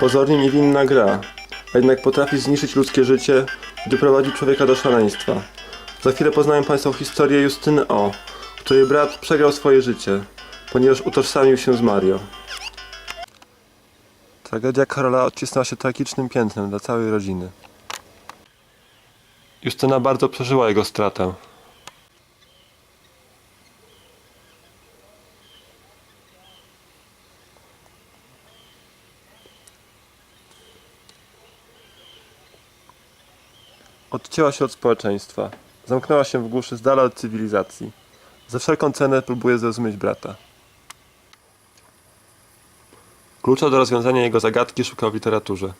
Pozornie niewinna gra, a jednak potrafi zniszczyć ludzkie życie, gdy prowadzi człowieka do szaleństwa. Za chwilę poznają Państwo historię Justyny O, której brat przegrał swoje życie, ponieważ utożsamił się z Mario. Tragedia Karola odcisnęła się tragicznym piętnem dla całej rodziny. Justyna bardzo przeżyła jego stratę. Odcięła się od społeczeństwa. Zamknęła się w głuszy z dala od cywilizacji. Za wszelką cenę próbuje zrozumieć brata. Klucza do rozwiązania jego zagadki szukał w literaturze.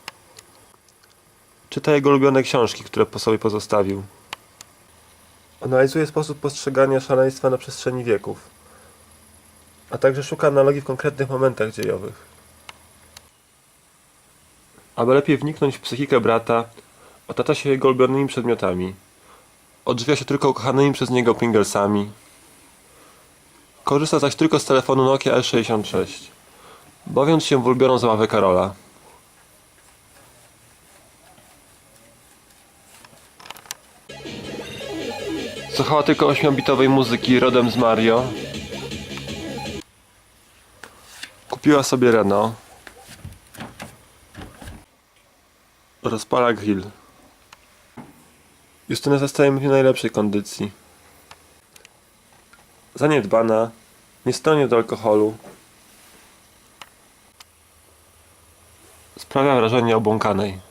Czyta jego ulubione książki, które po sobie pozostawił. Analizuje sposób postrzegania szaleństwa na przestrzeni wieków, a także szuka analogii w konkretnych momentach dziejowych. Aby lepiej wniknąć w psychikę brata, otacza się jego ulubionymi przedmiotami. Odżywia się tylko ukochanymi przez niego Pringlesami. Korzysta zaś tylko z telefonu Nokia L66, bawiąc się w ulubioną zabawę Karola. Słuchała tylko 8-bitowej muzyki rodem z Mario. Kupiła sobie Renault. Rozpala grill. Justyna zostaje w najlepszej kondycji. Zaniedbana, nie stanie do alkoholu. Sprawia wrażenie obłąkanej.